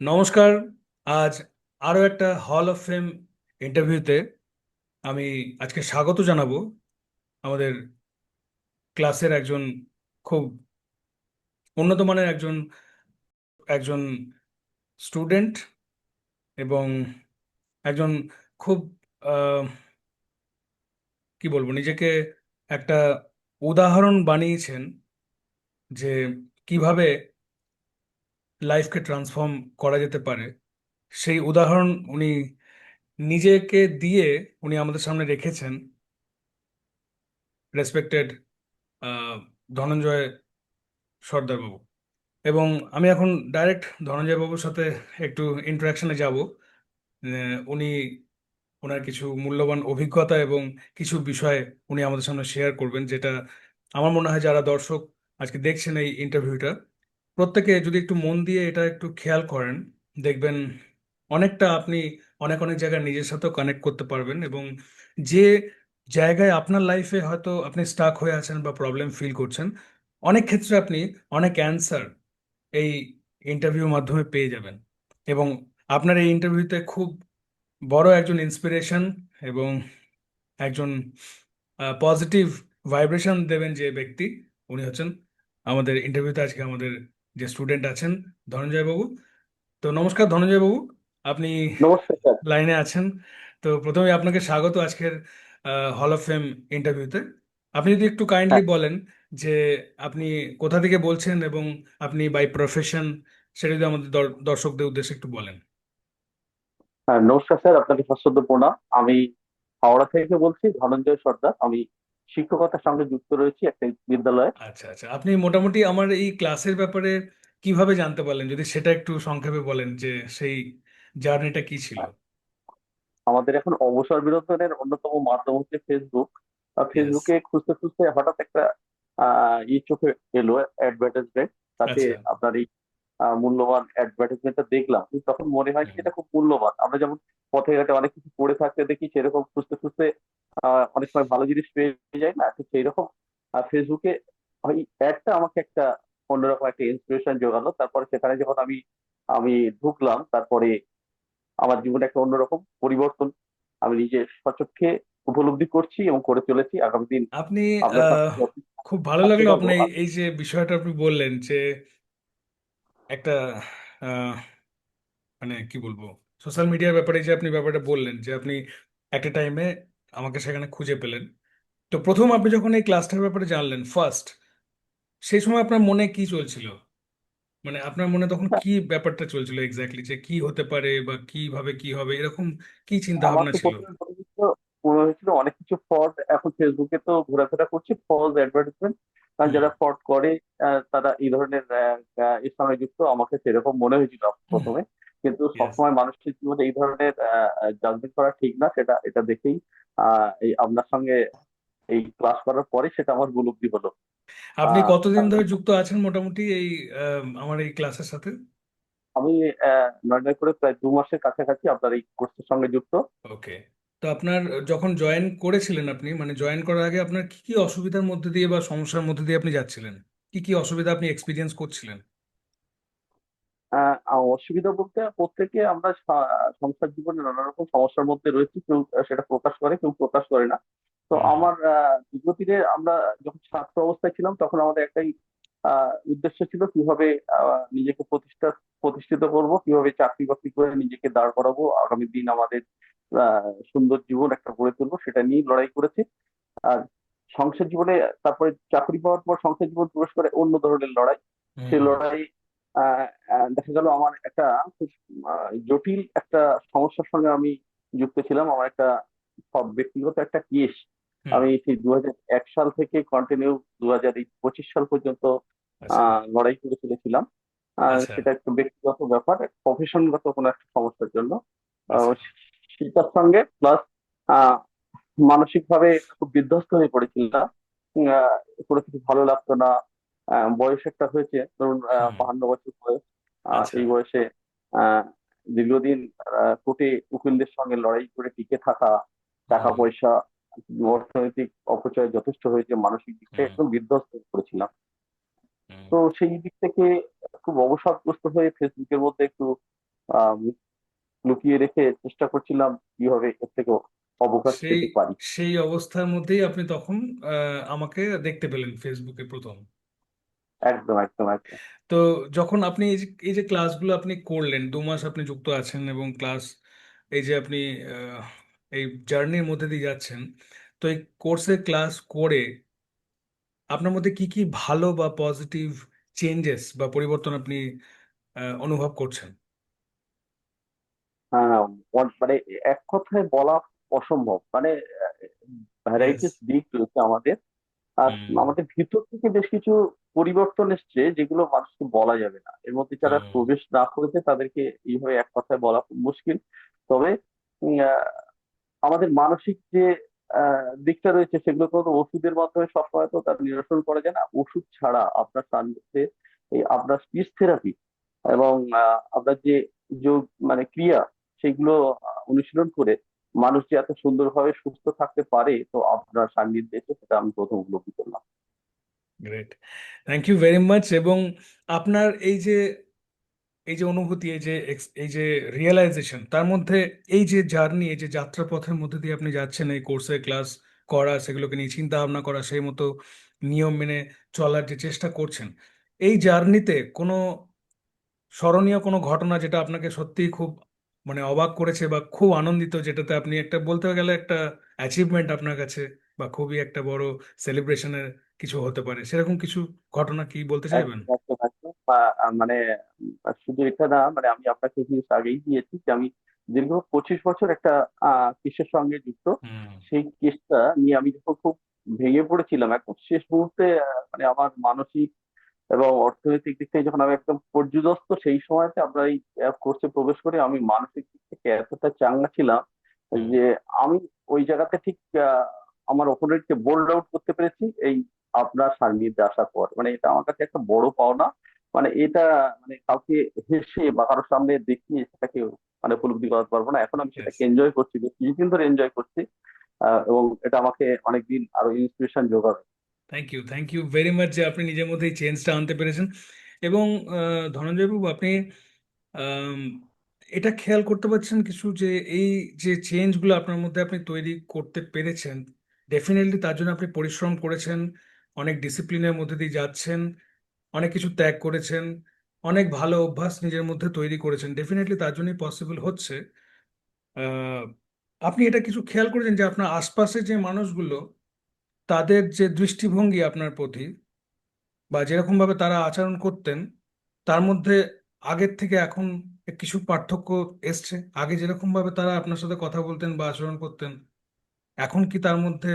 নমস্কার। আজ আরও একটা হল অফ ফেম ইন্টারভিউতে আমি আজকে স্বাগত জানাব আমাদের ক্লাসের একজন খুব উন্নত মানের একজন একজন স্টুডেন্ট এবং একজন খুব কি বলব, নিজেকে একটা উদাহরণ বানিয়েছেন যে কীভাবে লাইফকে ট্রান্সফর্ম করা যেতে পারে। সেই উদাহরণ উনি নিজেকে দিয়ে উনি আমাদের সামনে রেখেছেন। রেসপেক্টেড ধনঞ্জয় সর্দার বাবু এবং আমি এখন ডাইরেক্ট ধনঞ্জয় বাবুর সাথে একটু ইন্টারাকশনে যাব। উনি ওনার কিছু মূল্যবান অভিজ্ঞতা এবং কিছু বিষয় উনি আমাদের সামনে শেয়ার করবেন, যেটা আমার মনে হয় যারা দর্শক আজকে দেখছেন এই ইন্টারভিউটা প্রত্যেকে যদি একটু মন দিয়ে এটা একটু খেয়াল করেন, দেখবেন অনেকটা আপনি অনেক অনেক জায়গায় নিজের সাথেও কানেক্ট করতে পারবেন এবং যে জায়গায় আপনার লাইফে হয়তো আপনি স্টাক হয়ে আছেন বা প্রবলেম ফিল করছেন, অনেক ক্ষেত্রে আপনি অনেক অ্যান্সার এই ইন্টারভিউর মাধ্যমে পেয়ে যাবেন। এবং আপনার এই ইন্টারভিউতে খুব বড় একজন ইন্সপিরেশন এবং একজন পজিটিভ ভাইব্রেশন দেবেন যে ব্যক্তি, উনি হচ্ছেন আমাদের ইন্টারভিউতে আজকে আমাদের যে স্টুডেন্ট আছেন ধনঞ্জয় বাবু তো নমস্কার ধনঞ্জয় বাবু আপনি নমস্কার লাইনে আছেন। তো প্রথমে আপনাকে স্বাগত আজকের হল অফ ফেম ইন্টারভিউতে আপনি যদি একটু কাইন্ডলি হ্যাঁ। বলেন যে আপনি কোথা থেকে বলছেন এবং আপনি বাই প্রফেশন সেটা যদি আমাদের দর- দর্শকদের উদ্দেশ্যে একটু বলেন। হ্যাঁ নমস্কার স্যার আপনাকে সশ্রদ্ধ প্রণাম আমি হাওড়া থেকে বলছি ধনঞ্জয় সর্দার। আমি শিক্ষকতার সঙ্গে যুক্ত রয়েছি একটা বিদ্যালয়ে। আচ্ছা আচ্ছা। আপনি মোটামুটি আমার এই ক্লাসের ব্যাপারে কীভাবে জানতে পারলেন? যদি সেটা একটু সংক্ষেপে বলেন যে সেই জার্নিটা কি ছিল? আমাদের এখন অবসর বিনোদনের অন্যতম মাধ্যম হচ্ছে ফেসবুক ফেসবুকে খুঁজতে খুঁজতে হঠাৎ একটা ই চোখে এলো অ্যাডভার্টাইজমেন্ট তাতে আচ্ছা। আপনার এই মূল্যবান অ্যাডভার্টাইজমেন্টটা দেখলাম। তখন মনে হয় সেটা খুব মূল্যবান। আমরা যেমন পথে ঘাটে অনেক কিছু পড়ে থাকতে দেখি সেরকম খুঁজতে খুঁজতে অনেক সময় ভালো জিনিস পেয়ে যায় না? তো সেই রকম ফেসবুকে ওই অ্যাডটা আমাকে একটা অন্যরকম একটা ইন্সপিরেশন জোগালো। তারপরে সেখানে যখন আমি আমি ঢুকলাম তারপরে আমার জীবনে একটা অন্যরকম পরিবর্তন আমি নিজে সচক্ষে উপলব্ধি করছি এবং করে চলেছি। আগামী দিন আপনি খুব ভালো লাগল আপনি এই যে বিষয়টা আপনি বললেন যে একটা আহ, মানে কি বলব? সোশ্যাল মিডিয়ার ব্যাপারে যে আপনি ব্যাপারটা বললেন যে আপনি একটা টাইমে আমাকে সেখানে খুঁজে পেলেন। তো প্রথম আপনি যখন এই ক্লাসটার ব্যাপারে জানলেন ফার্স্ট সেই সময় আপনার মনে কি চলছিল? মানে আপনার মনে তখন কি ব্যাপারটা চলছিল এক্স্যাক্টলি যে কি হতে পারে বা কীভাবে কি হবে? এরকম কি চিন্তা ভাবনা ছিল? মনে হয়েছিল অনেক কিছু ফ্রড এখন ফেসবুকে তো ঘোরাফেরা করছে ফলস অ্যাডভার্টাইজমেন্ট কারণ যারা ফ্রড করে তারা এই ধরনের এর সঙ্গে যুক্ত আমাকে সেরকম মনে হয়েছিল প্রথমে। কিন্তু সবসময় মানুষের জীবনে এই ধরনের জাজমেন্ট করা ঠিক না সেটা এটা দেখেই আহ এই আপনার সঙ্গে এই ক্লাস করার পরে সেটা আমার উপলব্ধি হলো। আপনি কতদিন ধরে যুক্ত আছেন মোটামুটি এই আমার এই ক্লাসের সাথে? আমি নয় করে প্রায় দু মাসের কাছাকাছি আপনার এই কোর্সের সঙ্গে যুক্ত। ওকে তো আপনার যখন জয়েন করেছিলেন আপনি মানে জয়েন করার আগে আপনার কি কি অসুবিধার মধ্যে দিয়ে বা সমস্যার মধ্যে দিয়ে আপনি যাচ্ছিলেন? কি কি অসুবিধা আপনি এক্সপিরিয়েন্স করছিলেন? অসুবিধা বলতে প্রত্যেকে আমরা সংসার জীবনে নানা রকম সমস্যার মধ্যে রয়েছি কেউ সেটা প্রকাশ করে কেউ প্রকাশ করে না। তো আমার দীর্ঘদিনে আমরা যখন ছাত্র অবস্থায় ছিলাম তখন আমাদের একটাই উদ্দেশ্য ছিল কীভাবে নিজেকে প্রতিষ্ঠা প্রতিষ্ঠিত করব কীভাবে চাকরি বাকরি করে নিজেকে দাঁড় করাবো আগামী দিন আমাদের আহ, সুন্দর জীবন একটা গড়ে তুলবো সেটা নিয়ে লড়াই করেছি। আর সংসার জীবনে তারপরে চাকরি পাওয়ার পর সংসার জীবন প্রবেশ করে অন্য ধরনের লড়াই। সেই লড়াই দেখা গেল আমার একটা খুব জটিল একটা সমস্যার সঙ্গে আমি যুক্ত ছিলাম। আমার একটা সব ব্যক্তিগত একটা কেস আমি সেই দু এক সাল থেকে কন্টিনিউ দু হাজার পঁচিশ সাল পর্যন্ত আচ্ছা। লড়াই করে চলেছিলাম। আচ্ছা। সেটা একটা ব্যক্তিগত ব্যাপার প্রফেশনগত কোনো একটা সমস্যার জন্য। আহ, আচ্ছা। সেটার সঙ্গে প্লাস মানসিক ভাবে খুব বিধ্বস্ত হয়ে পড়েছিলাম। কোনো কিছু ভালো লাগতো না। বয়স একটা হয়েছে ধরুন বাহান্ন বছর বয়স। আচ্ছা। সেই বয়সে আহ, দীর্ঘদিন কোর্টে উকিলদের সঙ্গে লড়াই করে টিকে থাকা টাকা পয়সা অর্থনৈতিক অপচয় যথেষ্ট হয়েছে মানসিক দিক থেকে একদম বিধ্বস্ত হুম। তো সেই দিক থেকে খুব অবসাদগ্রস্ত হয়ে ফেসবুকের মধ্যে একটু আহ, লুকিয়ে রেখে চেষ্টা করছিলাম কীভাবে এর থেকে অবকাশ সেই পেতে পারি। সেই অবস্থার মধ্যেই আপনি তখন আমাকে দেখতে পেলেন ফেসবুকে প্রথম। একদম একদম একদম। তো যখন আপনি এই যে এই যে ক্লাসগুলো আপনি করলেন দু মাস আপনি যুক্ত আছেন এবং ক্লাস এই যে আপনি আহ, এই জার্নির মধ্যে দিয়ে যাচ্ছেন তো এই কোর্সে ক্লাস করে আপনার মধ্যে কি কি ভালো বা পজিটিভ চেঞ্জেস বা পরিবর্তন আপনি আহ, অনুভব করছেন? হ্যাঁ অন- মানে এক কথায় বলা অসম্ভব। মানে ইয়েস ভ্যারাইটিস দিক রয়েছে আমাদের। আর হুম। আমাদের ভিতর থেকে বেশ কিছু পরিবর্তন এসছে যেগুলো মানুষকে বলা যাবে না। এর মধ্যে যারা প্রবেশ না করেছে তাদেরকে এইভাবে এক কথায় বলা মুশকিল। তবে আমাদের মানসিক যে দিকটা রয়েছে সেগুলো তো ওষুধের মাধ্যমে সবসময় তো তার নিরসন করা যায় না ওষুধ ছাড়া আপনার সান্নিধ্যে এই আপনার স্পিচ থেরাপি এবং আপনার যে যোগ মানে ক্রিয়া সেগুলো অনুশীলন করে মানুষ যে এত সুন্দরভাবে সুস্থ থাকতে পারে তো আপনার সান্নিধ্যে এসে সেটা আমি প্রথম উপলব্ধি করলাম। Great thank you very much এবং আপনার এই যে এই যে অনুভূতি, এই যে এই যে রিয়েলাইজেশন তার মধ্যে এই যে জার্নি এই যে যাত্রাপথের মধ্যে দিয়ে আপনি যাচ্ছেন, এই কোর্সে ক্লাস করা, সেগুলোকে নিয়ে চিন্তা ভাবনা করা, সেই মতো নিয়ম মেনে চলার যে চেষ্টা করছেন, এই জার্নিতে কোনো স্মরণীয় কোনো ঘটনা যেটা আপনাকে সত্যিই খুব মানে অবাক করেছে বা খুব আনন্দিত, যেটাতে আপনি একটা বলতে গেলে একটা অ্যাচিভমেন্ট আপনার কাছে বা খুবই একটা বড় সেলিব্রেশনের কিছু হতে পারে। সেরকম কিছু ঘটনা কি বলতে চাইবেন। আহ, আহ, মানে শুধু এটা না মানে আমি আপনাকে নিউজ আগেই দিয়েছি যে আমি দীর্ঘ পঁচিশ বছর একটা কেসের সঙ্গে যুক্ত। সেই কেসটা নিয়ে আমি যখন খুব ভেঙে পড়েছিলাম একদম শেষ মুহূর্তে মানে আমার মানসিক এবং অর্থনৈতিক দিক থেকে যখন আমি একদম পর্যুদস্ত সেই সময়তে আমরা এই কোর্সে প্রবেশ করে আমি মানসিক দিক থেকে এতটা চাঙ্গা ছিলাম যে আমি ওই জায়গাতে ঠিক আহ, আমার অপোনেন্টকে বোল্ড আউট করতে পেরেছি। এই আপনার সান্নিধ্যে আসার পর। মানে এটা আমার কাছে একটা বড় পাওনা। মানে এটা মানে কাউকে হেসে বা কারোর সামনে দেখিয়ে সেটাকে মানে উপলব্ধি করাতে পারব না। এখন আমি সেটাকে এনজয় করছি বেশ কিছুদিন ধরে এনজয় করছি এবং এটা আমাকে অনেকদিন আরও ইন্সপিরেশন যোগাবে। Thank you thank you very much যে আপনি নিজের মধ্যে এই চেঞ্জটা আনতে পেরেছেন। এবং ধনঞ্জয় বাবু আপনি এটা খেয়াল করতে পারছেন কিছু যে এই যে চেঞ্জগুলো আপনার মধ্যে আপনি তৈরি করতে পেরেছেন ডেফিনেটলি তার জন্য আপনি পরিশ্রম করেছেন। অনেক ডিসিপ্লিনের মধ্যে দিয়ে যাচ্ছেন, অনেক কিছু ত্যাগ করেছেন, অনেক ভালো অভ্যাস নিজের মধ্যে তৈরি করেছেন। ডেফিনেটলি তার জন্যই পসিবল হচ্ছে। আপনি এটা কিছু খেয়াল করেছেন যে আপনার আশপাশে যে মানুষগুলো, তাদের যে দৃষ্টিভঙ্গি আপনার প্রতি বা যেরকমভাবে তারা আচরণ করতেন, তার মধ্যে আগের থেকে এখন কিছু পার্থক্য এসছে। আগে যেরকমভাবে তারা আপনার সাথে কথা বলতেন বা আচরণ করতেন, এখন কি তার মধ্যে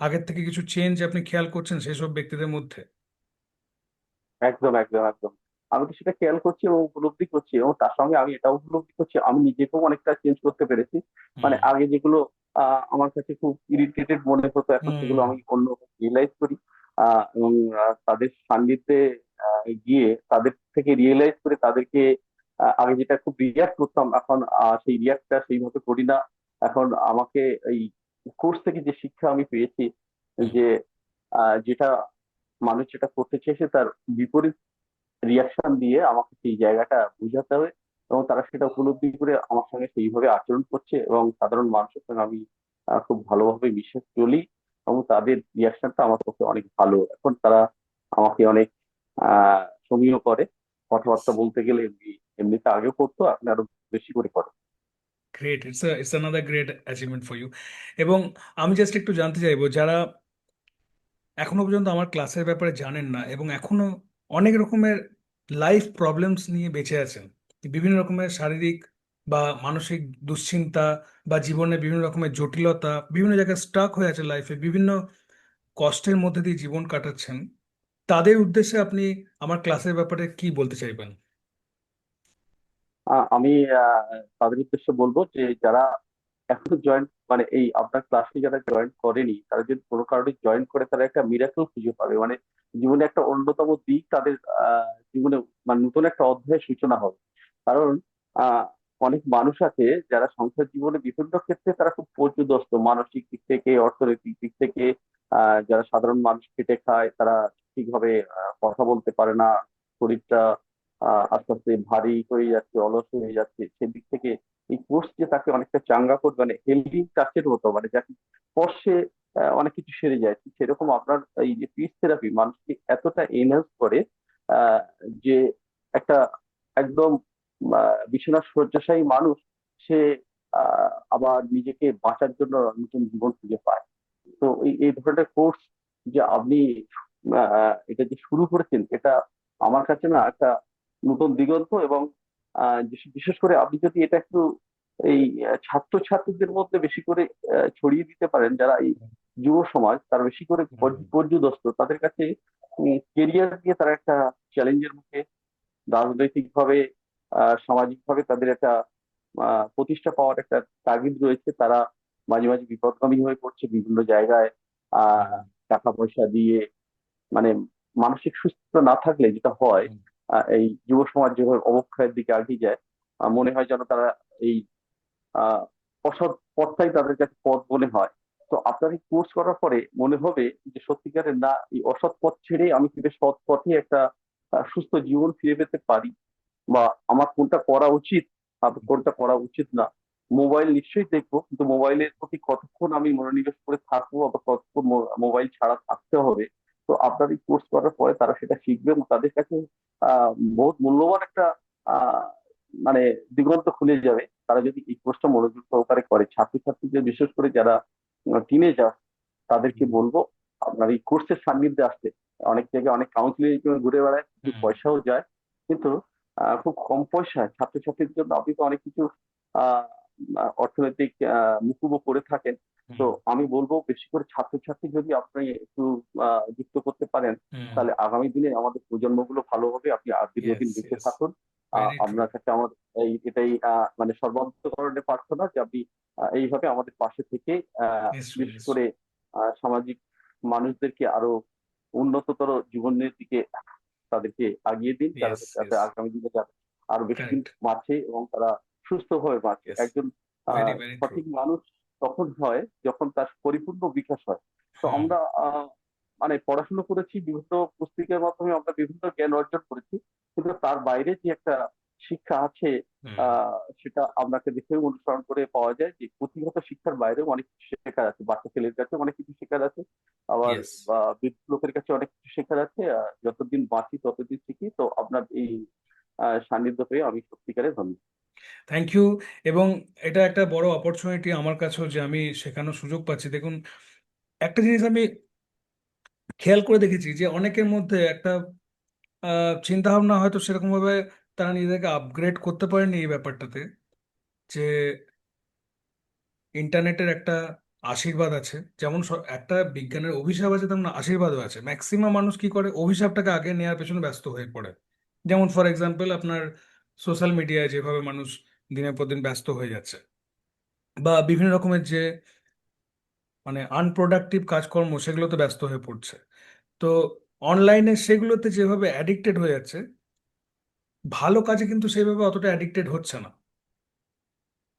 আগের থেকে কিছু চেঞ্জ আপনি খেয়াল করছেন সেসব ব্যক্তিদের মধ্যে? একদম একদম একদম। আমি তো সেটা খেয়াল করছি এবং উপলব্ধি করছি এবং তার সঙ্গে আমি এটাও উপলব্ধি করছি আমি নিজেকেও অনেকটা চেঞ্জ করতে পেরেছি। মানে আগে যেগুলো আমার কাছে খুব ইরিটেটেড মনে হতো এখন সেগুলো আমি অন্য রিয়েলাইজ করি। এবং তাদের সান্নিধ্যে গিয়ে তাদের থেকে রিয়েলাইজ করে তাদেরকে আগে যেটা খুব রিয়াক্ট করতাম এখন সেই রিয়াক্টটা সেইভাবে করি না। এখন আমাকে এই কোর্স থেকে যে শিক্ষা আমি পেয়েছি, যে যেটা মানুষ যেটা করতে চেয়েছে তার বিপরীত রিয়াকশন দিয়ে আমাকে সেই জায়গাটা বুঝাতে হবে এবং তারা সেটা উপলব্ধি করে আমার সঙ্গে সেইভাবে আচরণ করছে এবং সাধারণ মানুষের সঙ্গে আমি খুব ভালোভাবে মিশে চলি এবং তাদের রিয়াকশনটা আমার পক্ষে অনেক ভালো। এখন তারা আমাকে অনেক, আহ সমীহ করে। কথাবার্তা বলতে গেলে এমনি এমনিতে আগেও করতো, এখন আরও বেশি করে করে। Great it's it's another great achievement for you এবং আমি জাস্ট একটু জানতে চাইব, যারা এখনও পর্যন্ত আমার ক্লাসের ব্যাপারে জানেন না এবং এখনও অনেক রকমের লাইফ প্রবলেমস নিয়ে বেঁচে আছেন, বিভিন্ন রকমের শারীরিক বা মানসিক দুশ্চিন্তা বা জীবনে বিভিন্ন রকমের জটিলতা, বিভিন্ন জায়গায় স্টাক হয়ে আছে লাইফে বিভিন্ন কষ্টের মধ্যে দিয়ে জীবন কাটাচ্ছেন, তাদের উদ্দেশ্যে আপনি আমার ক্লাসের ব্যাপারে কি বলতে চাইবেন? আমি তাদের উদ্দেশ্যে বলব যে যারা এখনও জয়েন মানে এই আপনার ক্লাসে যারা জয়েন করেনি, তারা যদি কোনো কারণে জয়েন করে তারা একটা মিরাকেল খুঁজে পাবে। মানে জীবনে একটা অন্যতম দিক তাদের জীবনে মানে নতুন একটা অধ্যায়ের সূচনা হবে। কারণ অনেক মানুষ আছে যারা সংসার জীবনে বিভিন্ন ক্ষেত্রে তারা খুব পর্যুদস্ত। মানসিক দিক থেকে, অর্থনৈতিক দিক থেকে যারা সাধারণ মানুষ খেটে খায়, তারা ঠিকভাবে কথা বলতে পারে না, শরীরটা আস্তে আস্তে ভারী হয়ে যাচ্ছে, অলস হয়ে যাচ্ছে। সেদিক থেকে এই কোর্স যে তাকে অনেকটা চাঙ্গা করবে মানে হেলদি টাচের মতো মানে যাকে স্পর্শে অনেক কিছু সেরে যায়। সেরকম আপনার এই যে পিস থেরাপি মানুষকে এতটা এনহ্যান্স করে যে একটা একদম বিছানা শয্যাশায়ী মানুষ, সে আবার নিজেকে বাঁচার জন্য নতুন জীবন খুঁজে পায়। তো এই ধরনের কোর্স যে আপনি এটা যে শুরু করেছেন, এটা আমার কাছে না একটা নতুন দিগন্ত এবং বিশেষ করে আপনি যদি এটা একটু এই আহ, ছাত্রছাত্রীদের মধ্যে বেশি করে ছড়িয়ে দিতে পারেন যারা এই যুব সমাজ তারা বেশি করে পর্যদস্ত তাদের কাছে কেরিয়ার নিয়ে তারা একটা চ্যালেঞ্জের মুখে রাজনৈতিক ভাবে সামাজিক ভাবে তাদের একটা আহ, প্রতিষ্ঠা পাওয়ার একটা তাগিদ রয়েছে। তারা মাঝে মাঝে বিপদগামী হয়ে পড়ছে বিভিন্ন জায়গায় আহ টাকা পয়সা দিয়ে মানে মানসিক সুস্থতা না থাকলে যেটা হয় এই যুব সমাজ যেভাবে অবক্ষয়ের দিকে এগিয়ে যায় মনে হয় যেন তারা এই, আহ অসৎ পথটাই তাদের কাছে পথ মনে হয়। তো আপনার এই কোর্স করার পরে মনে হবে যে সত্যিকারের না, এই অসৎ পথ ছেড়ে আমি ফিরে সৎ পথে একটা সুস্থ জীবন ফিরে পেতে পারি। বা আমার কোনটা করা উচিত কোনটা করা উচিত না। মোবাইল নিশ্চয়ই দেখব, কিন্তু মোবাইলের প্রতি কতক্ষণ আমি মনোনিবেশ করে থাকব বা কতক্ষণ মোবাইল ছাড়া থাকতে হবে? তো আপনার এই কোর্স করার পরে তারা সেটা শিখবে এবং তাদের কাছে বহুত মূল্যবান একটা মানে দিগন্ত খুলে যাবে। তারা যদি এই কোর্সটা মনোযোগ সহকারে করে। ছাত্রছাত্রীদের বিশেষ করে যারা টিনেজার তাদেরকে বলব আপনার এই কোর্সের সান্নিধ্যে আসতে। অনেক জায়গায় অনেক কাউন্সিলিং ঘুরে বেড়ায় কিছু পয়সাও যায়। কিন্তু আহ, খুব কম পয়সায় ছাত্রছাত্রীদের জন্য আপনি তো অনেক কিছু অর্থনৈতিক আহ মুকুব করে থাকেন। তো আমি বলব বেশি করে ছাত্রছাত্রী যদি আপনি একটু যুক্ত করতে পারেন তাহলে আগামী দিনে আমাদের প্রজন্মগুলো ভালো হবে আপনি আর দীর্ঘদিন বেঁচে. থাকুন আপনার কাছে আমার এই এটাই মানে সর্বান্তকরণে প্রার্থনা যে আপনি এইভাবে আমাদের পাশে থেকে বিশেষ। করে সামাজিক মানুষদেরকে আরও উন্নততর জীবনের দিকে তাদেরকে আগিয়ে দিন যাতে. আগামী দিনে আরও বেশি দিন. বাঁচে এবং তারা সুস্থভাবে বাঁচে. একজন সঠিক মানুষ তখন হয় যখন তার পরিপূর্ণ বিকাশ হয়। তো আমরা মানে পড়াশোনা করেছি বিভিন্ন পুস্তিকার মাধ্যমে আমরা বিভিন্ন জ্ঞান অর্জন করেছি কিন্তু তার বাইরে যে একটা শিক্ষা আছে সেটা আপনাকে দেখে অনুসরণ করে পাওয়া যায় যে পুঁথিগত শিক্ষার বাইরেও অনেক কিছু শেখার আছে। বাচ্চা ছেলের কাছে অনেক কিছু শেখার আছে আবার. বৃদ্ধ লোকের কাছে অনেক কিছু শেখার আছে যতদিন বাঁচি ততদিন শিখি। তো আপনার এই সান্নিধ্য পেয়ে আমি সত্যিকারে ধন্য। থ্যাংক ইউ এবং এটা একটা বড় অপরচুনিটি আমার কাছেও যে আমি শেখানোর সুযোগ পাচ্ছি। দেখুন, একটা জিনিস আমি খেয়াল করে দেখেছি যে অনেকের মধ্যে একটা চিন্তা ভাবনা হয়তো সেরকম ভাবে তারা নিজেদেরকে আপগ্রেড করতে পারেনি এই ব্যাপারটাতে, যে ইন্টারনেটের একটা আশীর্বাদ আছে। যেমন একটা বিজ্ঞানের অভিশাপ আছে তেমন আশীর্বাদও আছে। ম্যাক্সিমাম মানুষ কি করে? অভিশাপটাকে আগে নেওয়ার পেছনে ব্যস্ত হয়ে পড়ে। যেমন ফর এক্সাম্পল আপনার সোশ্যাল মিডিয়ায় যেভাবে মানুষ দিনের পর দিন ব্যস্ত হয়ে যাচ্ছে বা বিভিন্ন রকমের যে মানে আনপ্রোডাক্টিভ কাজকর্ম সেগুলোতে ব্যস্ত হয়ে পড়ছে। তো অনলাইনে সেগুলোতে যেভাবে অ্যাডিক্টেড হয়ে যাচ্ছে, ভালো কাজে কিন্তু সেইভাবে অতটা অ্যাডিক্টেড হচ্ছে না।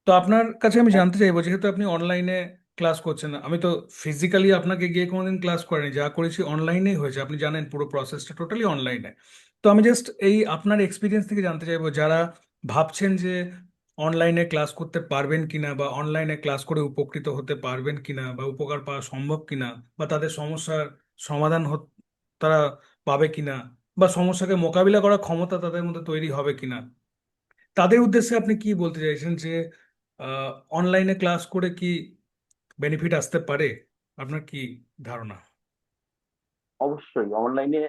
তো আপনার কাছে আমি জানতে চাইব, যেহেতু আপনি অনলাইনে ক্লাস করছেন, আমি তো ফিজিক্যালি আপনাকে গিয়ে কোনোদিন ক্লাস করিনি, যা করেছি অনলাইনেই হয়েছে। আপনি জানেন পুরো প্রসেসটা টোটালি অনলাইনে তো আমি জাস্ট এই আপনার এক্সপিরিয়েন্স থেকে জানতে চাইব, যারা ভাবছেন যে অনলাইনে ক্লাস করতে পারবেন কিনা বা অনলাইনে ক্লাস করে উপকৃত হতে পারবেন কিনা বা উপকার পাওয়া সম্ভব কিনা বা তাদের সমস্যার সমাধান তারা পাবে কিনা বা সমস্যাকে মোকাবিলা করার ক্ষমতা তাদের মধ্যে তৈরি হবে কিনা? তাদের উদ্দেশ্যে আপনি কি বলতে চাইছেন যে অনলাইনে ক্লাস করে কি বেনিফিট আসতে পারে? আপনার কি ধারণা? অবশ্যই অনলাইনে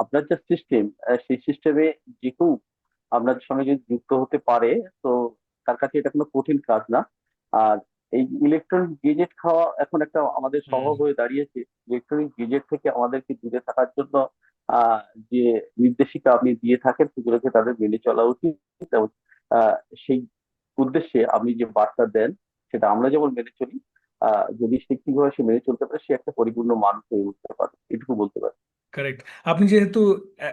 আপনার যে সিস্টেম সেই সিস্টেমে যে কেউ আপনার সঙ্গে যদি যুক্ত হতে পারে তো তার কাছে এটা কোনো কঠিন কাজ না। আর এই ইলেকট্রনিক গেজেট খাওয়া এখন একটা আমাদের হুম। হয়ে দাঁড়িয়েছে। ইলেকট্রনিক গেজেট থেকে আমাদেরকে দূরে থাকার জন্য যে নির্দেশিকা আপনি দিয়ে থাকেন সেগুলোকে তাদের মেনে চলা উচিত। এবং আহ, সেই উদ্দেশ্যে আপনি যে বার্তা দেন সেটা আমরা যেমন মেনে চলি আহ, যদি সে ঠিকভাবে সে মেনে চলতে পারে সে একটা পরিপূর্ণ মানুষ হয়ে উঠতে পারে। এটুকু বলতে পারি। কারেক্ট আপনি যেহেতু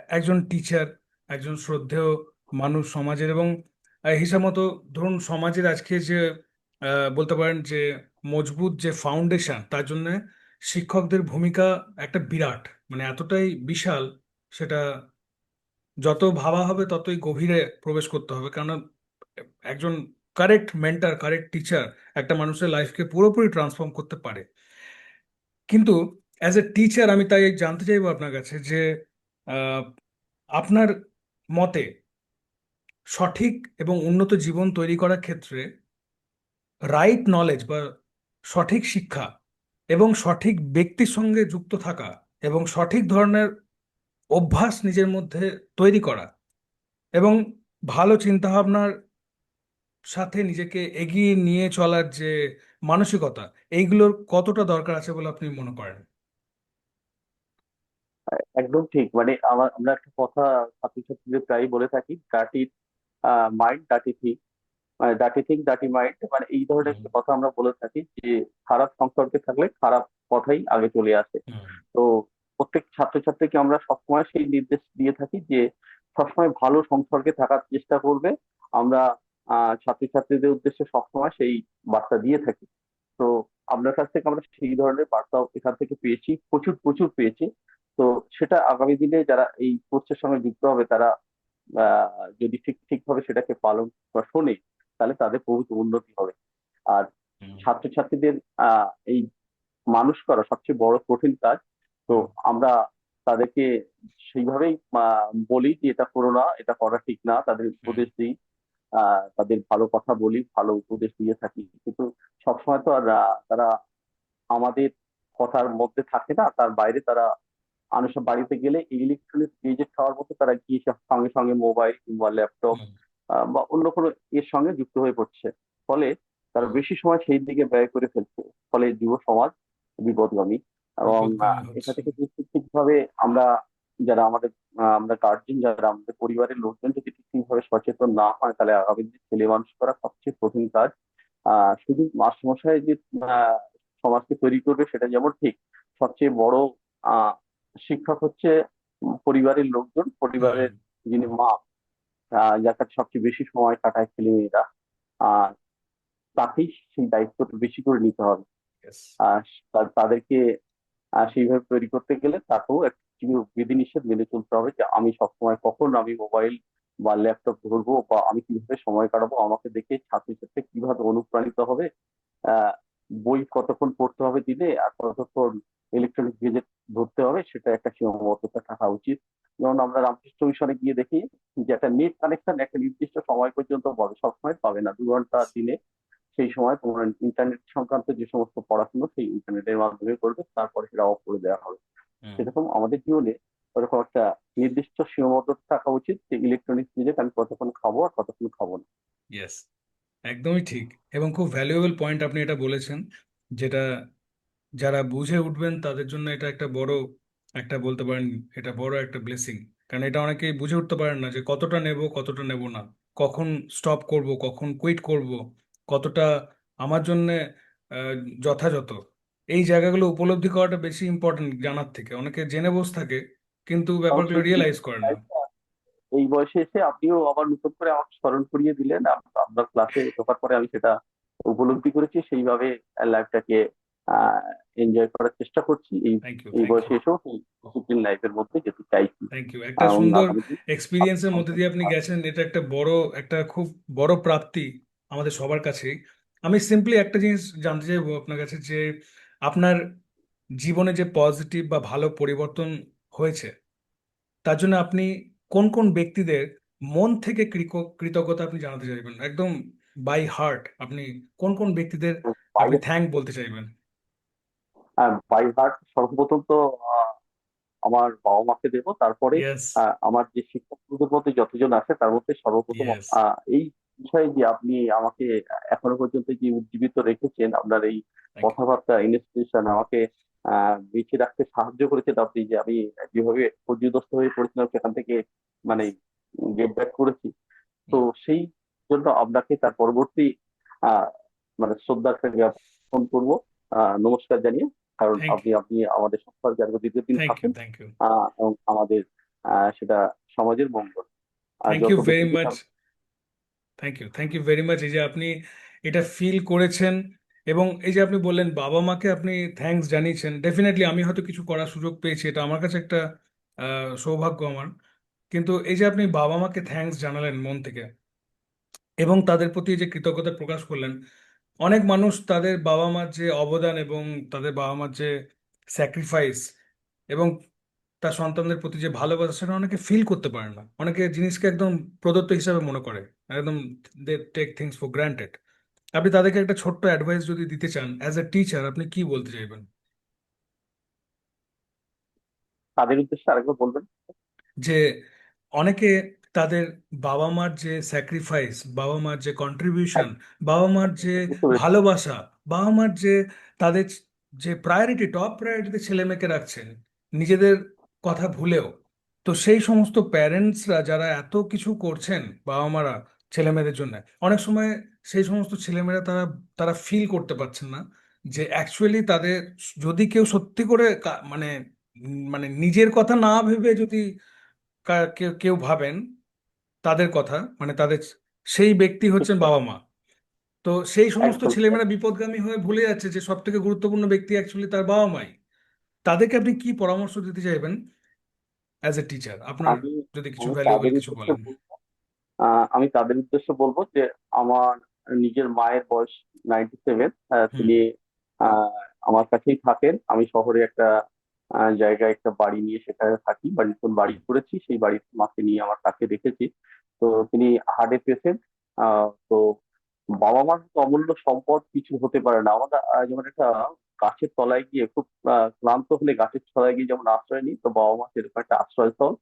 একজন টিচার একজন শ্রদ্ধেয় মানুষ সমাজের এবং হিসাব মতো ধরুন সমাজের আজকে যে বলতে পারেন যে মজবুত যে ফাউন্ডেশন তার জন্য শিক্ষকদের ভূমিকা একটা বিরাট মানে এতটাই বিশাল সেটা যত ভাবা হবে ততই গভীরে প্রবেশ করতে হবে। কারণ একজন কারেক্ট মেন্টার কারেক্ট টিচার একটা মানুষের লাইফকে পুরোপুরি ট্রান্সফর্ম করতে পারে। কিন্তু অ্যাজ এ টিচার আমি তাই জানতে চাইব আপনার কাছে যে আপনার মতে সঠিক এবং উন্নত জীবন তৈরি করার ক্ষেত্রে রাইট নলেজ বা সঠিক শিক্ষা এবং সঠিক ব্যক্তির সঙ্গে যুক্ত থাকা এবং সঠিক ধরনের অভ্যাস নিজের মধ্যে তৈরি করা এবং ভালো চিন্তাভাবনার সাথে নিজেকে এগিয়ে নিয়ে চলার যে মানসিকতা, এইগুলোর কতটা দরকার আছে বলে আপনি মনে করেন? একদম ঠিক। মানে আমার আমরা একটা কথা ছাত্রছাত্রীদের প্রায় বলে থাকি ডার্টি মাইন্ড ডার্টি থিঙ্ক মানে ডার্টি থিঙ্ক ডার্টি মাইন্ড মানে এই ধরনের একটা কথা আমরা বলে থাকি যে খারাপ সংসর্গে থাকলে খারাপ কথাই আগে চলে আসে। তো প্রত্যেক ছাত্রছাত্রীকে আমরা সবসময় সেই নির্দেশ দিয়ে থাকি যে সবসময় ভালো সংসর্গে থাকার চেষ্টা করবে। আমরা আহ ছাত্রছাত্রীদের উদ্দেশ্যে সবসময় সেই বার্তা দিয়ে থাকি। তো আপনার কাছ থেকে আমরা সেই ধরনের বার্তাও এখান থেকে পেয়েছি প্রচুর প্রচুর পেয়েছি। তো সেটা আগামী দিনে যারা এই কোর্সের সঙ্গে যুক্ত হবে তারা আহ যদি ঠিক ঠিকভাবে সেটাকে পালন বা শোনে তাহলে তাদের প্রভূত উন্নতি হবে। আর ছাত্রছাত্রীদের আহ এই মানুষ করা সবচেয়ে বড় কঠিন কাজ। তো আমরা তাদেরকে সেইভাবেই বলি যে এটা করো না এটা করা ঠিক না তাদের উপদেশ দিই। আহ তাদের ভালো কথা বলি ভালো উপদেশ দিয়ে থাকি। কিন্তু সবসময় তো আর তারা আমাদের কথার মধ্যে থাকে না তার বাইরে তারা মানুষের বাড়িতে গেলে ইলেকট্রনিক গেজেট খাওয়ার মতো তারা গিয়ে সব সঙ্গে সঙ্গে মোবাইল কিংবা ল্যাপটপ বা অন্য কোনো এর সঙ্গে যুক্ত হয়ে পড়ছে। ফলে তারা বেশি সময় সেই দিকে ব্যয় করে ফেলছে। ফলে যুব সমাজ বিপদগামী এবং এটা থেকে ঠিকভাবে আমরা যারা আমাদের আমরা গার্জেন যারা আমাদের পরিবারের লোকজন যদি ঠিকভাবে সচেতন না হয় তাহলে আগামী দিনে ছেলে মানুষ করা সবচেয়ে কঠিন কাজ। আহ শুধু মাস্টারমশাই যে আহ, সমাজকে তৈরি করবে সেটা যেমন ঠিক সবচেয়ে বড় আহ শিক্ষক হচ্ছে পরিবারের লোকজন পরিবারের যিনি মা যার কাছে সবচেয়ে বেশি সময় কাটায় ছেলে মেয়েরা আর তাকেই সেই দায়িত্বটা বেশি করে নিতে হবে। আর তাদেরকে সেইভাবে তৈরি করতে গেলে তাকেও একটু বিধিনিষেধ মেনে চলতে হবে যে আমি সবসময় কখন আমি মোবাইল বা ল্যাপটপ ধরবো বা আমি কীভাবে সময় কাটাবো আমাকে দেখে ছাত্রছাত্রী কীভাবে অনুপ্রাণিত হবে আহ বই কতক্ষণ পড়তে হবে দিনে আর কতক্ষণ ইলেকট্রনিক গেজেট ধরতে হবে সেটা একটা সীমাবদ্ধতা থাকা উচিত। যেমন আমরা রামকৃষ্ণ মিশনে গিয়ে দেখি যে একটা নেট কানেকশন একটা নির্দিষ্ট সময় পর্যন্ত পাবে সবসময় পাবে না দু ঘণ্টা দিনে। সেই সময় তোমার ইন্টারনেট সংক্রান্ত যে সমস্ত পড়াশোনা সেই ইন্টারনেটের মাধ্যমে করবে তারপরে সেটা অফ করে দেওয়া হবে। সেরকম আমাদের জীবনে ওরকম একটা নির্দিষ্ট সীমাবদ্ধতা থাকা উচিত যে ইলেকট্রনিক্স গেজেট আমি কতক্ষণ খাব আর কতক্ষণ খাব না। একদমই ঠিক। এবং খুব ভ্যালুয়েবল পয়েন্ট আপনি এটা বলেছেন যেটা যারা বুঝে উঠবেন তাদের জন্য এটা একটা বড় একটা বলতে পারেন এটা বড় একটা ব্লেসিং কারণ এটা অনেকেই বুঝে উঠতে পারেন না যে কতটা নেব কতটা নেব না। কখন স্টপ করব কখন কুইট করব কতটা আমার জন্য যথাযথ। এই জায়গাগুলো উপলব্ধি করাটা বেশি ইম্পর্টেন্ট জানার থেকে। অনেকে জেনে বসে থাকে কিন্তু ব্যাপারগুলো রিয়েলাইজ করে না। এই বয়সে এসে আপনিও আবার নতুন করে আমাকে স্মরণ করিয়ে দিলেন। আপনার ক্লাসে ঢোকার পরে আমি সেটা উপলব্ধি করেছি সেইভাবে লাইফটাকে এনজয় করার চেষ্টা করছি। এই এই বয়সে এসেও ডিসিপ্লিন লাইফের মধ্যে যেতে চাইছি। থ্যাংক ইউ একটা সুন্দর এক্সপিরিয়েন্সের মধ্যে দিয়ে আপনি গেছেন এটা একটা বড় একটা খুব বড় প্রাপ্তি আমাদের সবার কাছেই আমি সিম্পলি একটা জিনিস জানতে চাইব আপনার কাছে যে আপনার জীবনে যে পজিটিভ বা ভালো পরিবর্তন হয়েছে তার জন্য আপনি কোন কোন ব্যক্তিদের মন থেকে কৃতজ্ঞতা আপনি জানাতে চাইবেন একদম বাই হার্ট আপনি কোন কোন ব্যক্তিদের আপনি থ্যাংক বলতে চাইবেন? বাই হার্ট সর্বপ্রথম তো আমার বাবা মাকে দেবো। তারপরে আমার যে শিক্ষকদের মধ্যে যতজন আছে তার মধ্যে সর্বপ্রথম এই বিষয়ে যে আপনি আমাকে এখনও পর্যন্ত যে উজ্জীবিত রেখেছেন আপনার এই কথাবার্তা ইন্সপিরেশন আমাকে আহ বেঁচে রাখতে সাহায্য করেছেন আপনি যে আমি যেভাবে পর্যদস্ত হয়ে পড়েছিলাম সেখান থেকে মানে গেট ব্যাক করেছি। তো সেই জন্য আপনাকে তার পরবর্তী মানে শ্রদ্ধা জ্ঞাপন করব। আহ নমস্কার জানিয়ে কারণ আপনি আপনি আমাদের সংস্থার যারা দীর্ঘদিন থাকেন এবং আমাদের সেটা সমাজের মঙ্গল। Thank you very much thank you thank you very much এই যে আপনি এটা ফিল করেছেন এবং এই যে আপনি বললেন বাবা মাকে আপনি থ্যাঙ্কস জানিয়েছেন ডেফিনেটলি আমি হয়তো কিছু করার সুযোগ পেয়েছি। এটা আমার কাছে একটা আহ, সৌভাগ্য আমার। কিন্তু এই যে আপনি বাবা মাকে থ্যাঙ্কস জানালেন মন থেকে এবং তাদের প্রতি যে কৃতজ্ঞতা প্রকাশ করলেন অনেক মানুষ তাদের বাবা মার যে অবদান এবং তাদের বাবা মার যে স্যাক্রিফাইস এবং তার সন্তানদের প্রতি যে ভালোবাসা সেটা অনেকে ফিল করতে পারে না। অনেকে জিনিসকে একদম প্রদত্ত হিসাবে মনে করে একদম they take things for granted আপনি তাদেরকে একটা ছোট্ট অ্যাডভাইস যদি দিতে চান অ্যাজ এ টিচার আপনি কি বলতে চাইবেন? তাদের উদ্দেশ্যে আরেকবার বলবেন। যে অনেকে তাদের বাবা মার যে স্যাক্রিফাইস বাবা মার যে কন্ট্রিবিউশন বাবা মার যে ভালোবাসা বাবা মার যে তাদের যে প্রায়োরিটি টপ প্রায়োরিটিতে ছেলে মেয়েকে রাখছেন নিজেদের কথা ভুলেও তো সেই সমস্ত প্যারেন্টসরা যারা এত কিছু করছেন বাবা মারা ছেলে মেয়েদের জন্য অনেক সময় সেই সমস্ত ছেলেমেয়েরা তারা তারা ফিল করতে পারছেন না যে অ্যাকচুয়ালি তাদের যদি কেউ সত্যি করে মানে মানে নিজের কথা না ভেবে যদি কেউ ভাবেন তাদের কথা মানে তাদের সেই ব্যক্তি হচ্ছেন বাবা মা। তো সেই সমস্ত ছেলেমেয়েরা বিপদগামী হয়ে ভুলে যাচ্ছে যে সব থেকে গুরুত্বপূর্ণ ব্যক্তি অ্যাকচুয়ালি তার বাবা মাই। তাদেরকে আপনি কি পরামর্শ দিতে চাইবেন অ্যাজ এ টিচার আপনার যদি কিছু ভ্যালুয়েবল কিছু বলেন। আমি তাদের উদ্দেশ্যে বলব যে আমার নিজের মায়ের বয়স নাইনটি সেভেন তিনি আমার কাছেই থাকেন। আমি শহরে একটা জায়গায় একটা বাড়ি নিয়ে সেখানে থাকি। বা নতুন বাড়ি করেছি সেই বাড়ির মাকে নিয়ে আমার কাছে রেখেছি। তো তিনি হার্টের পেশেন্ট তো বাবা মার অমূল্য সম্পদ কিছু হতে পারে না। আহ, যেমন একটা গাছের তলায় গিয়ে খুব ক্লান্ত হলে গাছের তলায় গিয়ে যেমন আশ্রয় নিই তো বাবা মা সেরকম একটা আশ্রয়স্থল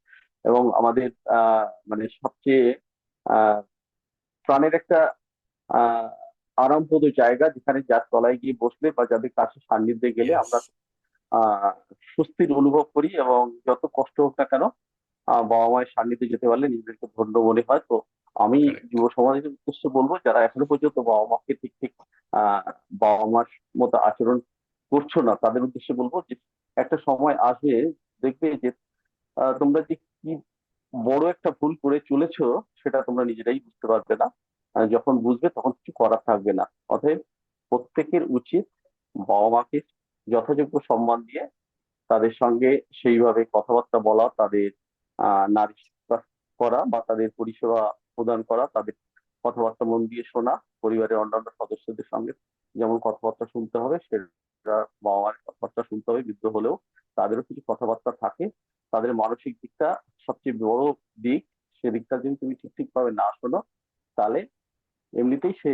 এবং আমাদের আহ মানে সবচেয়ে আহ প্রাণের একটা আহ আরামপ্রদ জায়গা যেখানে যার তলায় গিয়ে বসলে বা যাদের কাছে সান্নিধ্যে গেলে আমরা স্বস্তির অনুভব করি এবং যত কষ্ট হোক না কেন বাবা মায়ের সান্নিধ্যে যেতে পারলে নিজেদেরকে ধন্য মনে হয়। তো আমি যুব সমাজের উদ্দেশ্যে বলব যারা এখনও পর্যন্ত বাবা মাকে ঠিক ঠিক বাবা মার মতো আচরণ করছ না তাদের উদ্দেশ্যে বলব যে একটা সময় আসবে দেখবে যে আহ, তোমরা যে কি বড় একটা ভুল করে চলেছো সেটা তোমরা নিজেরাই বুঝতে পারবে না। যখন বুঝবে তখন কিছু করার থাকবে না। অতএব প্রত্যেকের উচিত বাবা মাকে যথাযোগ্য সম্মান দিয়ে তাদের সঙ্গে সেইভাবে কথাবার্তা বলা, তাদের নারী করা বা তাদের পরিষেবা প্রদান করা, তাদের কথাবার্তা মন দিয়ে শোনা, পরিবারের অন্যান্য সদস্যদের সঙ্গে যেমন কথাবার্তা শুনতে হবে, সেটা বাবা মায়ের কথাবার্তা শুনতে হবে, বৃদ্ধ হলেও তাদেরও কিছু কথাবার্তা থাকে। তাদের মানসিক দিকটা সবচেয়ে বড় দিক, সেদিকটা যদি তুমি ঠিক ঠিক ভাবে না শোনো, তাহলে এমনিতেই সে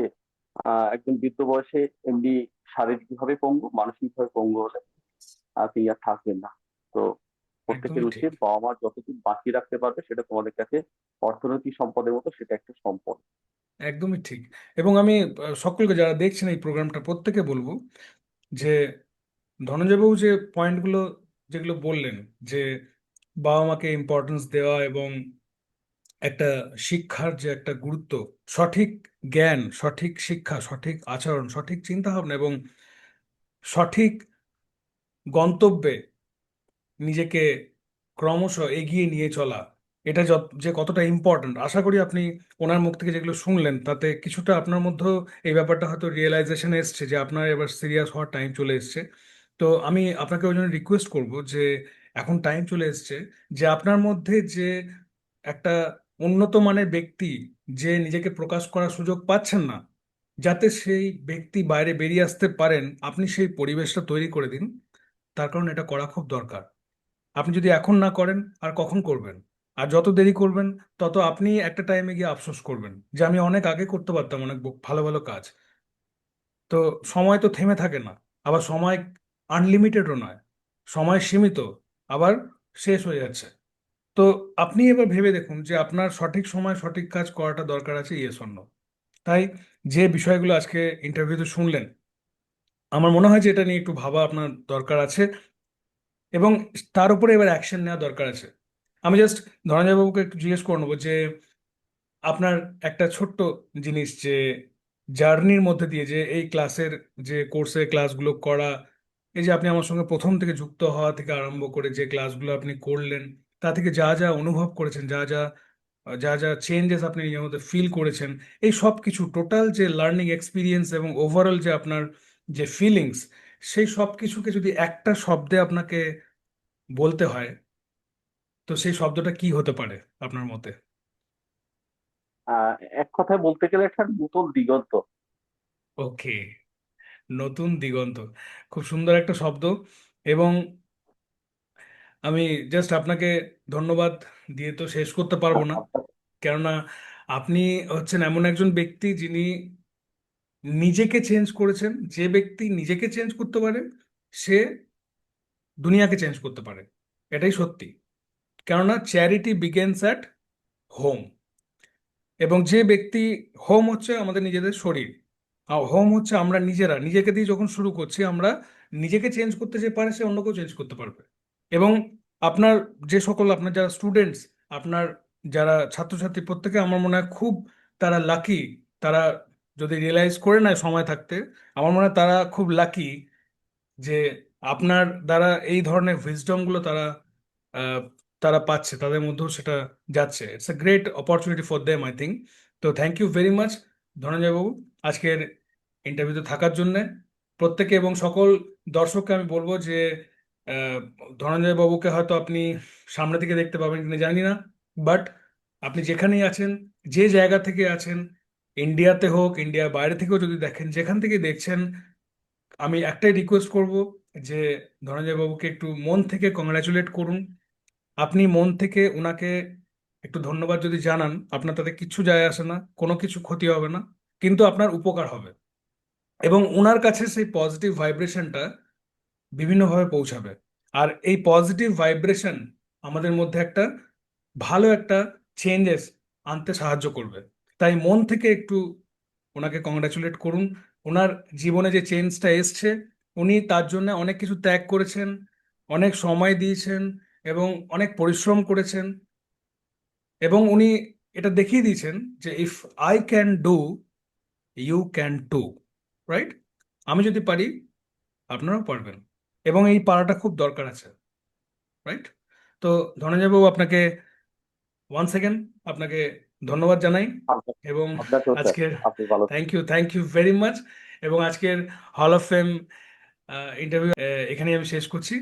আহ একদম বৃদ্ধ বয়সে এমনি শারীরিকভাবে পঙ্গু মানসিকভাবে পঙ্গু হলে আর তিনি আর থাকবেন না। তো প্রত্যেকের উচিত বাবা মা যতদিন বাঁচিয়ে রাখতে পারবে সেটা তোমাদের কাছে অর্থনৈতিক সম্পদের মতো সেটা একটা সম্পদ। একদমই ঠিক। এবং আমি সকলকে যারা দেখছেন এই প্রোগ্রামটা প্রত্যেকে বলব যে ধনঞ্জয়বাবু যে পয়েন্টগুলো যেগুলো বললেন যে বাবা মাকে ইম্পর্টেন্স দেওয়া এবং একটা শিক্ষার যে একটা গুরুত্ব, সঠিক জ্ঞান, সঠিক শিক্ষা, সঠিক আচরণ, সঠিক চিন্তা ভাবনা এবং সঠিক গন্তব্যে নিজেকে ক্রমশ এগিয়ে নিয়ে চলা, এটা যত, যে কতটা ইম্পর্ট্যান্ট আশা করি আপনি ওনার মুখ থেকে যেগুলো শুনলেন, তাতে কিছুটা আপনার মধ্যেও এই ব্যাপারটা হয়তো রিয়েলাইজেশন এসছে যে আপনার এবার সিরিয়াস হওয়ার টাইম চলে এসছে। তো আমি আপনাকে ওই জন্য রিকোয়েস্ট করব যে, এখন টাইম চলে এসছে, যে আপনার মধ্যে যে একটা উন্নত মানের ব্যক্তি যে নিজেকে প্রকাশ করার সুযোগ পাচ্ছেন না, যাতে সেই ব্যক্তি বাইরে বেরিয়ে আসতে পারেন, আপনি সেই পরিবেশটা তৈরি করে দিন। তার কারণ এটা করা খুব দরকার। আপনি যদি এখন না করেন, আর কখন করবেন? আর যত দেরি করবেন, তত আপনি একটা টাইমে গিয়ে আফসোস করবেন যে, আমি অনেক আগে করতে পারতাম অনেক ভালো ভালো কাজ। তো সময় তো থেমে থাকে না। আবার সময় আনলিমিটেডও নয়। সময় সীমিত। আবার শেষ হয়ে যাচ্ছে। তো আপনি এবার ভেবে দেখুন যে আপনার সঠিক সময় সঠিক কাজ করাটা দরকার আছে ইয়েস অন্য তাই যে বিষয়গুলো আজকে ইন্টারভিউতে শুনলেন, আমার মনে হয় যে এটা নিয়ে একটু ভাবা আপনার দরকার আছে এবং তার উপরে এবার অ্যাকশন নেওয়া দরকার আছে। আমি জাস্ট ধনঞ্জয় বাবুকে একটু জিজ্ঞেস করে নেব যে আপনার একটা ছোট্ট জিনিস যে জার্নির মধ্যে দিয়ে যে এই ক্লাসের যে কোর্সের ক্লাসগুলো করা, এই যে আপনি আমার সঙ্গে প্রথম থেকে যুক্ত হওয়া থেকে আরম্ভ করে যে ক্লাসগুলো আপনি করলেন তা থেকে যা যা অনুভব করেছেন যা যা যা যা চেঞ্জেস আপনি নিজের মধ্যে ফিল করেছেন এই সব কিছু টোটাল যে লার্নিং এক্সপিরিয়েন্স এবং ওভারঅল যে আপনার যে ফিলিংস সেই সব কিছুকে যদি একটা শব্দে আপনাকে বলতে হয় তো সেই শব্দটা কি হতে পারে আপনার মতে? এক কথায় বলতে গেলে একটা নতুন দিগন্ত। ওকে নতুন দিগন্ত। খুব সুন্দর একটা শব্দ এবং আমি জাস্ট আপনাকে ধন্যবাদ দিয়ে তো শেষ করতে পারব না। কেননা আপনি হচ্ছেন এমন একজন ব্যক্তি যিনি নিজেকে চেঞ্জ করেছেন, যে ব্যক্তি নিজেকে চেঞ্জ করতে পারে, সে দুনিয়াকে চেঞ্জ করতে পারে। এটাই সত্যি। কেননা চ্যারিটি বিগেন্স অ্যাট হোম এবং যে ব্যক্তি হোম হচ্ছে আমাদের নিজেদের শরীর। আর হোম হচ্ছে আমরা নিজেরা। নিজেকে দিয়ে যখন শুরু করছি, আমরা নিজেকে চেঞ্জ করতে যে পারে, সে অন্যকেও চেঞ্জ করতে পারবে। এবং আপনার যে সকল আপনার যারা স্টুডেন্টস আপনার যারা ছাত্রছাত্রী, প্রত্যেকে আমার মনে হয় খুব তারা লাকি তারা যদি রিয়েলাইজ করে নেয় সময় থাকতে, আমার মনে হয় তারা খুব লাকি যে আপনার দ্বারা এই ধরনের উইজডমগুলো তারা তারা পাচ্ছে, তাদের মধ্যেও সেটা যাচ্ছে। It's a great opportunity for them I think তো thank you very much Dhananjay babu, আজকের ইন্টারভিউতে থাকার জন্য। প্রত্যেকে এবং সকল দর্শককে আমি বলব যে ধনঞ্জয় বাবুকে হয়তো আপনি সামনে থেকে দেখতে পাবেন কিনা জানি না বাট আপনি যেখানেই আছেন, যে জায়গা থেকে আছেন ইন্ডিয়াতে হোক ইন্ডিয়ার বাইরে থেকেও যদি দেখেন, যেখান থেকে দেখছেন, আমি একটাই রিকোয়েস্ট করব যে ধনঞ্জয় বাবুকে একটু মন থেকে কংগ্রাচুলেট করুন। আপনি মন থেকে ওনাকে একটু ধন্যবাদ যদি জানান, আপনার তাতে কিচ্ছু যায় আসে না, কোনো কিছু ক্ষতি হবে না, কিন্তু আপনার উপকার হবে। এবং ওনার কাছে সেই পজিটিভ ভাইব্রেশনটা বিভিন্নভাবে পৌঁছাবে। আর এই পজিটিভ ভাইব্রেশন আমাদের মধ্যে একটা ভালো একটা চেঞ্জেস আনতে সাহায্য করবে। তাই মন থেকে একটু ওনাকে কংগ্রাচুলেট করুন। ওনার জীবনে যে চেঞ্জটা এসছে, উনি তার জন্য অনেক কিছু ত্যাগ করেছেন, অনেক সময় দিয়েছেন এবং অনেক পরিশ্রম করেছেন। এবং উনি এটা দেখিয়ে দিয়েছেন যে if I can do you can too right আমি যদি পারি, আপনারাও পারবেন। এবং এই পারাটা খুব দরকার আছে রাইট তো ধনঞ্জয় বাবু আপনাকে ওয়ান সেকেন্ড আপনাকে ধন্যবাদ জানাই এবং আজকের thank you thank you very much এবং আজকের হল অফ ফেম ইন্টারভিউ এখানেই আমি শেষ করছি।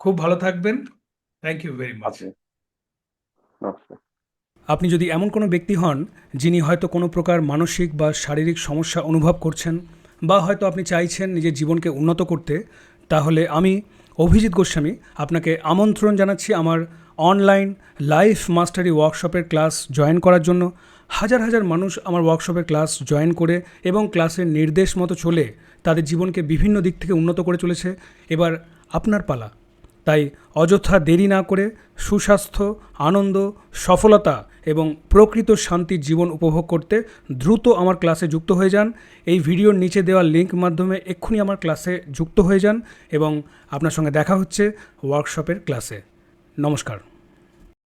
খুব ভালো থাকবেন। থ্যাংক ইউ ভেরি মাচ আপনি যদি এমন কোনো ব্যক্তি হন যিনি হয়তো কোনো প্রকার মানসিক বা শারীরিক সমস্যা অনুভব করছেন বা হয়তো আপনি চাইছেন নিজের জীবনকে উন্নত করতে তাহলে আমি অভিজিৎ গোস্বামী আপনাকে আমন্ত্রণ জানাচ্ছি আমার অনলাইন লাইফ মাস্টারি ওয়ার্কশপের ক্লাস জয়েন করার জন্য। হাজার হাজার মানুষ আমার ওয়ার্কশপের ক্লাস জয়েন করে এবং ক্লাসের নির্দেশ মতো চলে তাদের জীবনকে বিভিন্ন দিক থেকে উন্নত করে চলেছে। এবার আপনার পালা। তাই অযথা দেরি না করে সুস্বাস্থ্য, আনন্দ, সফলতা এবং প্রকৃত শান্তির জীবন উপভোগ করতে দ্রুত আমার ক্লাসে যুক্ত হয়ে যান। এই ভিডিওর নিচে দেওয়া লিঙ্ক মাধ্যমে এক্ষুনি আমার ক্লাসে যুক্ত হয়ে যান এবং আপনার সঙ্গে দেখা হচ্ছে ওয়ার্কশপের ক্লাসে নমস্কার।